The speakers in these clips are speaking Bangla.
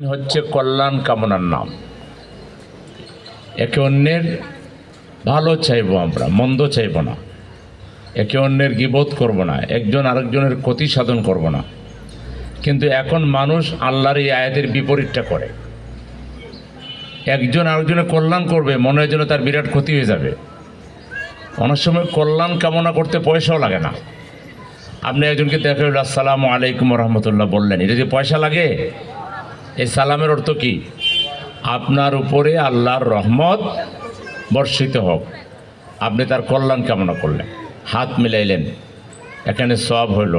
হচ্ছে কল্যাণ কামনার নাম। একে অন্যের ভালো চাইব আমরা, মন্দ চাইব না। একে অন্যের গিবোধ করব না, একজন আরেকজনের ক্ষতি সাধন করব না। কিন্তু এখন মানুষ আল্লাহর এই আয়াতের বিপরীতটা করে। একজন আরেকজনের কল্যাণ করবে, মনে হয় যেন তার বিরাট ক্ষতি হয়ে যাবে। অনেক সময় কল্যাণ কামনা করতে পয়সাও লাগে না। আপনি একজনকে দেখে আসসালামু আলাইকুম রহমতুল্লাহ বললেন, এটা যে পয়সা লাগে এই সালামের অর্থ কি? আপনার উপরে আল্লাহর রহমত বর্ষিত হোক। আপনি তার কল্যাণ কামনা করলেন, হাত মিলাইলেন, এখানে সব হইল,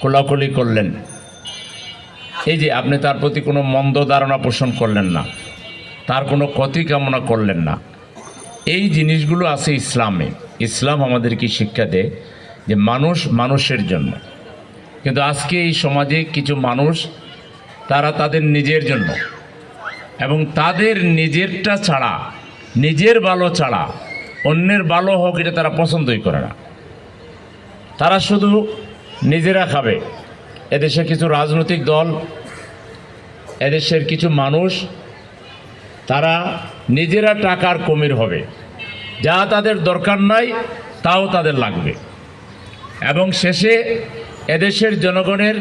কোলাকুলি করলেন। এই যে আপনি তার প্রতি কোনো মন্দ ধারণা পোষণ করলেন না, তার কোনো ক্ষতি কামনা করলেন না, এই জিনিসগুলো আছে ইসলামে। ইসলাম আমাদেরকে শিক্ষা দেয়? যে মানুষ মানুষের জন্য। কিন্তু আজকে এই সমাজে কিছু মানুষ তারা তাদের নিজের জন্য। এবং তাদের নিজেরটা ছাড়া, নিজের ভালো ছাড়া, অন্যের ভালো হোক এটা তারা পছন্দই করে না। তারা শুধু নিজেরা খাবে। এদেশে কিছু রাজনৈতিক দল, এদেশের কিছু মানুষ, তারা নিজেরা টাকার কমির হবে। যা তাদের দরকার নাই, তাও তাদের লাগবে। এবং শেষে এদেশের জনগণের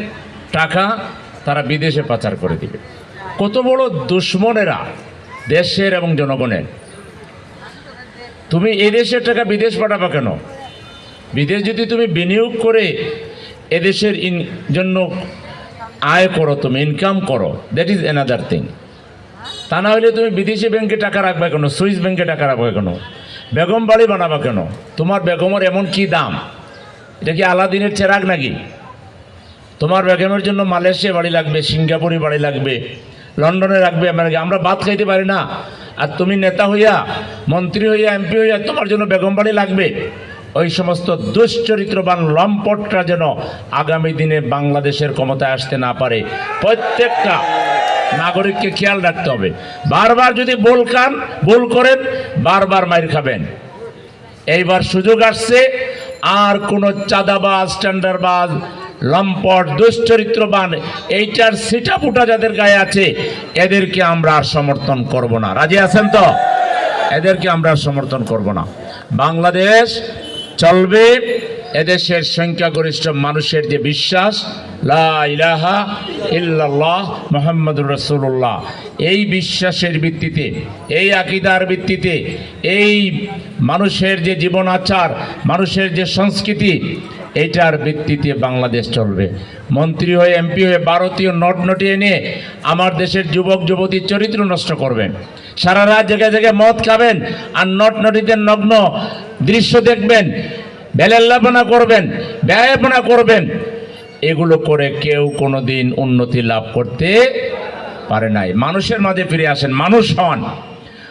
টাকা তারা বিদেশে পাচার করে দিবে। কত বড় দুশ্মনেরা দেশের এবং জনগণের। তুমি এদেশের টাকা বিদেশ পাঠাবা কেন? বিদেশ যদি তুমি বিনিয়োগ করে এদেশের ইন জন্য আয় করো, তুমি ইনকাম করো দ্যাট ইজ অ্যানাদার থিং তা না হলে তুমি বিদেশি ব্যাংকে টাকা রাখবে কেন? সুইস ব্যাংকে টাকা রাখবে কেন? বেগম বাড়ি বানাবা কেন? তোমার বেগমের এমন কি দাম? এটা কি আলাদিনের চেরাগ নাকি? তোমার বেগমের জন্য মালয়েশিয়া বাড়ি লাগবে, সিঙ্গাপুরে বাড়ি লাগবে, লন্ডনে রাখবে, আমেরিকা। আমরা ভাত খাইতে পারি না। আর তুমি নেতা হইয়া, মন্ত্রী হইয়া, এমপি হইয়া, তোমার জন্য বেগম বাড়ি লাগবে। ওই সমস্ত দুশ্চরিত্রবান লম্পটরা যেন আগামী দিনে বাংলাদেশের ক্ষমতায় আসতে না পারে। প্রত্যেকটা নাগরিককে খেয়াল রাখতে হবে। বারবার যদি ভুল খান, ভুল করেন, বারবার মাইর খাবেন। এইবার সুযোগ আসছে। আর কোনো চাঁদাবাজ, টেন্ডারবাজ লম্পট, দুশ্চরিত্রবান, এইটার সিটা ফুটা যাদের গায়ে আছে, এদেরকে আমরা আর সমর্থন করব না। রাজি আছেন তো? এদেরকে আমরা সমর্থন করব না। বাংলাদেশ চলবে এদেশের সংখ্যাগরিষ্ঠ মানুষের যে বিশ্বাস, লা ইলাহা ইল্লাল্লাহ মোহাম্মদুর রসুল্লাহ এই বিশ্বাসের ভিত্তিতে, এই আকিদার ভিত্তিতে, এই মানুষের যে জীবন আচার মানুষের যে সংস্কৃতি এইটার ভিত্তিতে বাংলাদেশ চলবে। মন্ত্রী হয়ে, এমপি হয়ে, ভারতীয় নট নটিয়ে নিয়ে আমার দেশের যুবক, যুবতীর চরিত্র নষ্ট করবেন। সারা রাত জায়গায় জায়গায় মদ খাবেন আর নট নটিদের নগ্ন দৃশ্য দেখবেন, বেলাল্লাপনা করবেন, ব্যয়াপনা করবেন। এগুলো করে কেউ কোনো দিন উন্নতি লাভ করতে পারে নাই। মানুষের মাঝে ফিরে আসেন। মানুষ হন।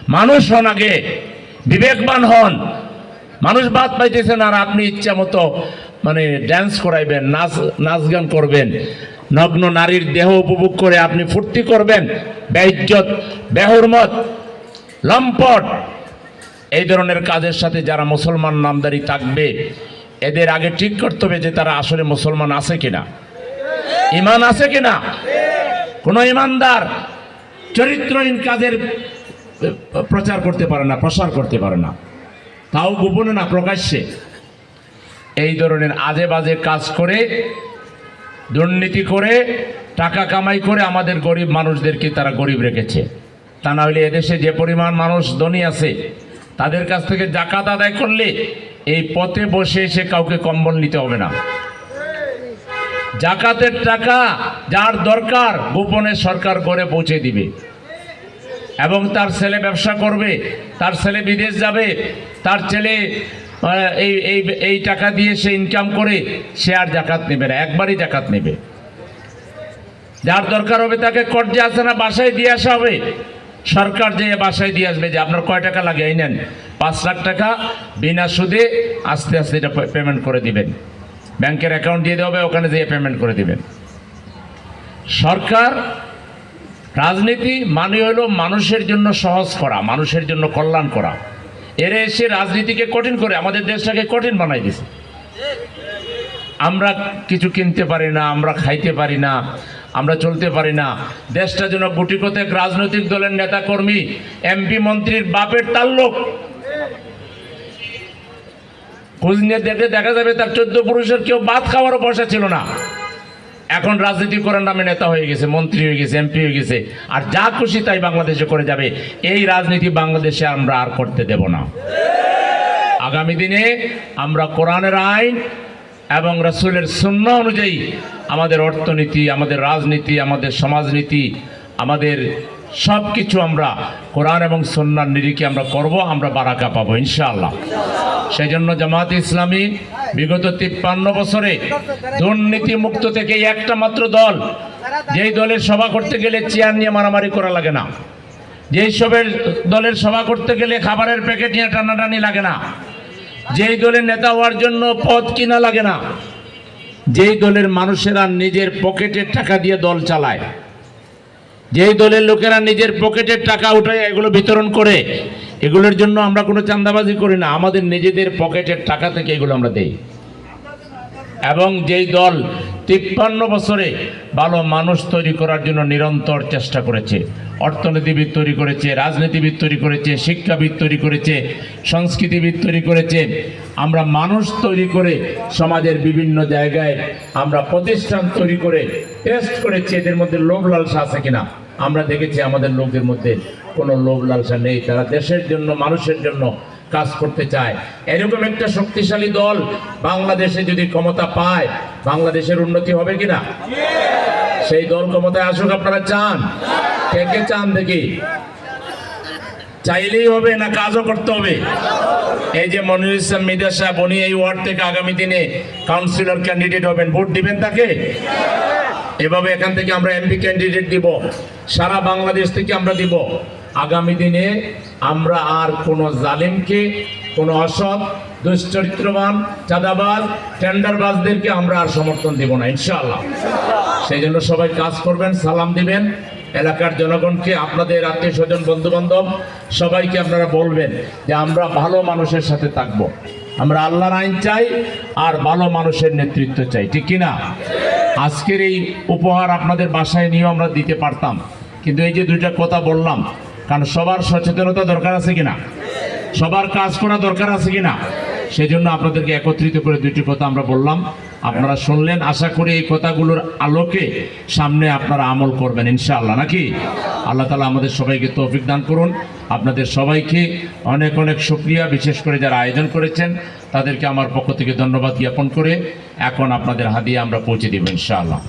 মানুষ হন আগে। বিবেকবান হন। মানুষ বাদ পাইতেছেন আর আপনি ইচ্ছা মতো মানে ড্যান্স করাইবেন, নাচ নাচ গান করবেন। নগ্ন নারীর দেহ উপভোগ করে আপনি ফুর্তি করবেন। ব্যইজ্জত বেহরমত, লম্পট। এই ধরনের কাজের সাথে যারা মুসলমান নামদারি থাকবে, এদের আগে ঠিক করতে হবে যে তারা আসলে মুসলমান আছে কিনা। ইমান আছে কিনা? কোনো ইমানদার চরিত্রহীন কাজের প্রচার করতে পারে না, প্রসার করতে পারে না। তাও গোপনে না, প্রকাশ্যে। এই ধরনের আজে বাজে কাজ করে, দুর্নীতি করে, টাকা কামাই করে আমাদের গরিব মানুষদেরকে তারা গরিব রেখেছে। তা না হলে এদেশে যে পরিমাণ মানুষ ধনী আছে, তাদের কাছ থেকে জাকাত আদায় করলে এই পথে বসে এসে কাউকে কম্বল নিতে হবে না। জাকাতের টাকা যার দরকার গোপনে সরকার করে পৌঁছে দিবে। এবং তার ছেলে ব্যবসা করবে, তার ছেলে বিদেশ যাবে, তার ছেলে এই এই এই টাকা দিয়ে সে ইনকাম করে, সে আর জাকাত নেবে না, একবারই জাকাত নেবে। যার দরকার হবে তাকে কর্জে আসে না, বাসায় দিয়ে আসা হবে। সরকার যে বাসায় দিয়ে আসবে যে, আপনার কয় টাকা লাগে, এই নেন। পাঁচ লাখ টাকা বিনা সুদে আস্তে আস্তে এটা পেমেন্ট করে দিবেন। ব্যাংকের অ্যাকাউন্ট দিয়ে দেওয়া হবে, ওখানে যেয়ে পেমেন্ট করে দিবেন। সরকার, রাজনীতি মানে হলো মানুষের জন্য সহজ করা, মানুষের জন্য কল্যাণ করা। এরা এসে রাজনীতিকে কঠিন করে, আমাদের দেশটাকে কঠিন বানাই দিছে। আমরা কিছু কিনতে পারি না, আমরা খাইতে পারি না, আমরা চলতে পারি না। দেশটা যেন গুটি কতেক রাজনৈতিক দলের নেতা কর্মী এমপি মন্ত্রীর বাপের তাল্লুক। খোঁজ নিয়ে দেখে দেখা যাবে তার চোদ্দ পুরুষের কেউ ভাত খাওয়ারও পয়সা ছিল না। এখন রাজনীতি করার নামে নেতা হয়ে গেছে, মন্ত্রী হয়ে গেছে, এমপি হয়ে গেছে। আর যা খুশি তাই বাংলাদেশে করে যাবে। এই রাজনীতি বাংলাদেশে আমরা আর করতে দেব না। আগামী দিনে আমরা কোরআনের আইন এবং রসুলের শূন্য অনুযায়ী আমাদের অর্থনীতি, আমাদের রাজনীতি, আমাদের সমাজনীতি, আমাদের সব কিছু আমরা কোরআন এবং সন্ন্যার নিরিখে আমরা করব, আমরা বারাকা পাবো, ইনশাআল্লাহ। সেই জন্য জামাত ইসলামী বিগত তিপ্পান্ন বছরে দুর্নীতি মুক্ত থেকে একটা মাত্র দল, যেই দলের সভা করতে গেলে চেয়ার নিয়ে মারামারি করা লাগে না। যেই সবের দলের সভা করতে গেলে খাবারের প্যাকেট নিয়ে টানাটানি লাগে না। যেই দলের নেতা হওয়ার জন্য পদ কিনা লাগে না। যেই দলের মানুষেরা নিজের পকেটের টাকা দিয়ে দল চালায়। যেই দলের লোকেরা নিজের পকেটের টাকা উঠে এগুলো বিতরণ করে, এগুলোর জন্য আমরা কোনো চাঁদাবাজি করি না। আমাদের নিজেদের পকেটের টাকা থেকে এগুলো আমরা দেই। এবং যেই দল তিপ্পান্ন বছরে ভালো মানুষ তৈরি করার জন্য নিরন্তর চেষ্টা করেছে, অর্থনীতিবিদ তৈরি করেছে, রাজনীতিবিদ তৈরি করেছে, শিক্ষাবিদ তৈরি করেছে, সংস্কৃতিবিদ তৈরি করেছে আমরা মানুষ তৈরি করে সমাজের বিভিন্ন জায়গায় আমরা প্রতিষ্ঠান তৈরি করে টেস্ট করেছি, এদের মধ্যে লোভ লালসা আছে কিনা? আমরা দেখেছি আমাদের লোকদের মধ্যে কোনো লোভ লালসা নেই। তারা দেশের জন্য, মানুষের জন্য কাজ করতে চায়। এরকম একটা শক্তিশালী দল বাংলাদেশে যদি ক্ষমতা পায়, বাংলাদেশের উন্নতি হবে কিনা? সেই দল ক্ষমতায় আসুক আপনারা চান। কে কে চান দেখি? চাইলেই হবে না কাজও করতে হবে। এই যে মনির ইসলাম মিদা সাহেব, উনি এই ওয়ার্ড থেকে আগামী দিনে কাউন্সিলর ক্যান্ডিডেট হবেন। ভোট দিবেন তাকে? এভাবে এখান থেকে আমরা এমপি ক্যান্ডিডেট দিব। সারা বাংলাদেশ থেকে আমরা দিব। আগামী দিনে আমরা আর কোনো জালিমকে, কোনো অসৎ, দুশ্চরিত্রবান, চাঁদাবাজ, টেন্ডারবাজদেরকে আমরা আর সমর্থন দেব না, ইনশাআল্লাহ। সেই জন্য সবাই কাজ করবেন, সালাম দিবেন। এলাকার জনগণকে, আপনাদের আত্মীয় স্বজন বন্ধু বান্ধব সবাইকে আপনারা বলবেন যে আমরা ভালো মানুষের সাথে থাকব। আমরা আল্লাহর আইন চাই আর ভালো মানুষের নেতৃত্ব চাই, ঠিক কিনা? আজকের এই উপহার আপনাদের বাসায় নিয়েও আমরা দিতে পারতাম, কিন্তু এই যে দুইটা কথা বললাম, কারণ সবার সচেতনতা দরকার আছে কিনা? সবার কাজ করা দরকার আছে কিনা? সেই জন্য আপনাদেরকে একত্রিত করে দুইটি কথা আমরা বললাম। আপনারা শুনলেন, আশা করি এই কথাগুলোর আলোকে সামনে আপনারা আমল করবেন, ইনশাআল্লাহ, নাকি? আল্লাহ তালা আমাদের সবাইকে তৌফিক দান করুন। আপনাদের সবাইকে অনেক অনেক শুক্রিয়া, বিশেষ করে যারা আয়োজন করেছেন, তাদেরকে আমার পক্ষ থেকে ধন্যবাদ জ্ঞাপন করে এখন আপনাদের হাদিয়ে আমরা পৌঁছে দেব, ইনশাআল্লাহ।